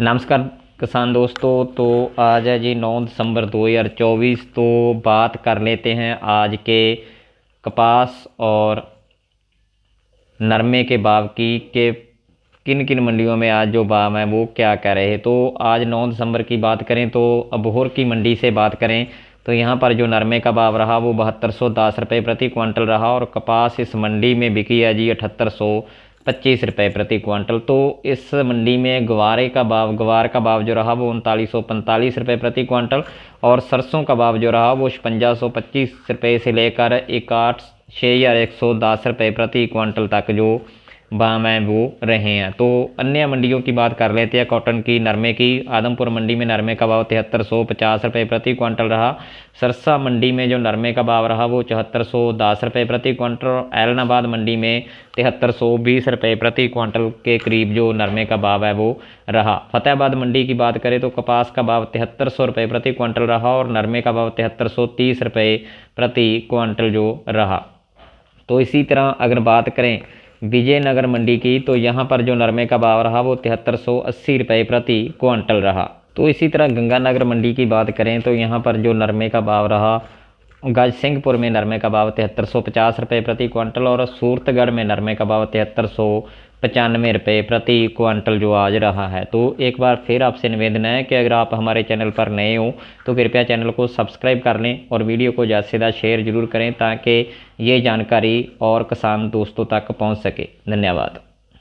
नमस्कार किसान दोस्तों तो आज है जी 9 दिसंबर 2024 तो बात कर लेते हैं आज के कपास और नरमे के भाव की, के किन किन मंडियों में आज जो भाव हैं, वो क्या कह रहे हैं? तो आज 9 दिसंबर की बात करें तो अबोहर की मंडी से बात करें तो यहाँ पर जो नरमे का भाव रहा, वो बहत्तर सौ दस रुपये प्रति क्विंटल रहा और कपास इस मंडी में बिकी है जी अठहत्तर सौ पच्चीस रुपये प्रति क्विंटल। तो इस मंडी में गवारे का भाव, गवार का भाव जो रहा वो उनतालीस सौ पैंतालीस रुपये प्रति क्विंटल और सरसों का भाव जो रहा वो छपंजा सौ पच्चीस रुपये से लेकर इकाठ छः हज़ार एक सौ दस रुपये प्रति क्विंटल तक जो हैं वो रहे हैं। तो अन्य मंडियों की बात कर लेते हैं। कॉटन की, नरमे की, आदमपुर मंडी में नरमे का भाव तिहत्तर सौ पचास रुपये प्रति क्विंटल रहा। सरसा मंडी में जो नरमे का भाव रहा, वो चौहत्तर सौ दस रुपये प्रति क्विंटल। एलनाबाद मंडी में तिहत्तर सौ बीस रुपये प्रति क्विंटल के करीब जो नरमे का भाव है, वो रहा। फतेहाबाद मंडी की बात करें तो कपास का भाव तिहत्तर सौ रुपये प्रति क्विंटल रहा और नरमे का भाव तिहत्तर सौ तीस रुपये प्रति क्विंटल जो रहा। तो इसी तरह अगर बात करें विजयनगर मंडी की तो यहाँ पर जो नरमे का भाव रहा वो तिहत्तर सौ अस्सी रुपये प्रति क्वांटल रहा। तो इसी तरह गंगानगर मंडी की बात करें तो यहाँ पर जो नरमे का भाव रहा, गज सिंहपुर में नरमे का भाव तिहत्तर सौ पचास रुपये प्रति क्वांटल और सूरतगढ़ में नरमे का भाव तिहत्तर सौ पचानवे रुपये प्रति क्वांटल जो आज रहा है। तो एक बार फिर आपसे निवेदन है कि अगर आप हमारे चैनल पर नए हो तो कृपया चैनल को सब्सक्राइब कर लें और वीडियो को ज़्यादा से ज़्यादा शेयर ज़रूर करें ताकि ये जानकारी और किसान दोस्तों तक पहुँच सके। धन्यवाद।